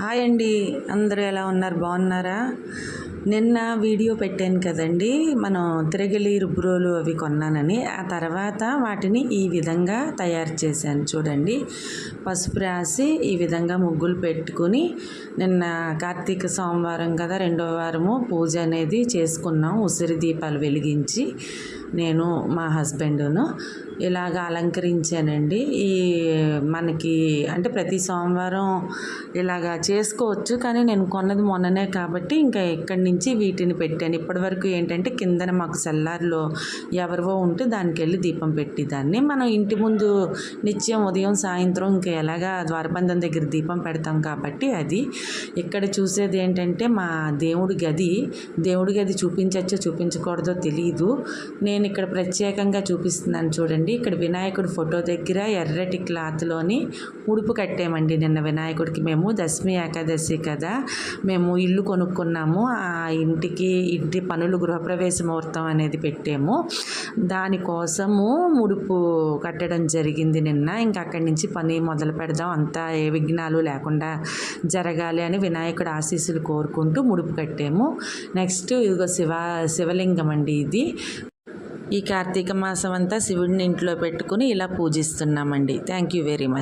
Hi అండి. అందరూ ఎలా ఉన్నారు? బాగున్నారా? నిన్న వీడియో పెట్టాను కదండి. మనం తిరగలి రుబ్బురోలు అవి కొన్నానని. ఆ తర్వాత వాటిని ఈ విధంగా తయారు చేశాను చూడండి. పసుపు రాసి ఈ విధంగా ముగ్గులు పెట్టుకుని నిన్న కార్తీక సోమవారం కదా రెండో వారము పూజ అనేది చేసుకున్నాం. ఉసిరి దీపాలు వెలిగించి నేను మా హస్బెండును ఇలాగ అలంకరించానండి. ఈ మనకి అంటే ప్రతి సోమవారం ఇలాగా చేసుకోవచ్చు. కానీ నేను కొన్నది మొన్ననే కాబట్టి ఇంకా ఇక్కడి నుంచి వీటిని పెట్టాను. ఇప్పటివరకు ఏంటంటే కిందన మాకు సెల్లార్లో ఎవరివో ఉంటే దానికి వెళ్ళి దీపం పెట్టేదాన్ని. మనం ఇంటి ముందు నిత్యం ఉదయం సాయంత్రం ఇంకా ఎలాగా ద్వారబంధం దగ్గర దీపం పెడతాం కాబట్టి అది. ఇక్కడ చూసేది ఏంటంటే మా దేవుడి గది. దేవుడి గది చూపించచ్చో చూపించకూడదో తెలియదు నేను నేను ఇక్కడ ప్రత్యేకంగా చూపిస్తున్నాను చూడండి. ఇక్కడ వినాయకుడి ఫోటో దగ్గర ఎర్రటి క్లాత్లోని ఉడుపు కట్టామండి. నిన్న వినాయకుడికి మేము దశమి ఏకాదశి కదా మేము ఇల్లు కొనుక్కున్నాము. ఆ ఇంటికి ఇంటి పనులు గృహప్రవేశ ముహూర్తం అనేది పెట్టాము. దానికోసము ముడుపు కట్టడం జరిగింది నిన్న. ఇంకా అక్కడి నుంచి పని మొదలు పెడదాం. అంతా ఏ విఘ్నాలు లేకుండా జరగాలి అని వినాయకుడు ఆశీస్సులు కోరుకుంటూ ముడుపు కట్టాము. నెక్స్ట్ ఇదిగో శివ శివలింగం అండి ఇది. ఈ కార్తీక మాసం అంతా శివుడిని ఇంట్లో పెట్టుకుని ఇలా పూజిస్తున్నామండి. Thank you very much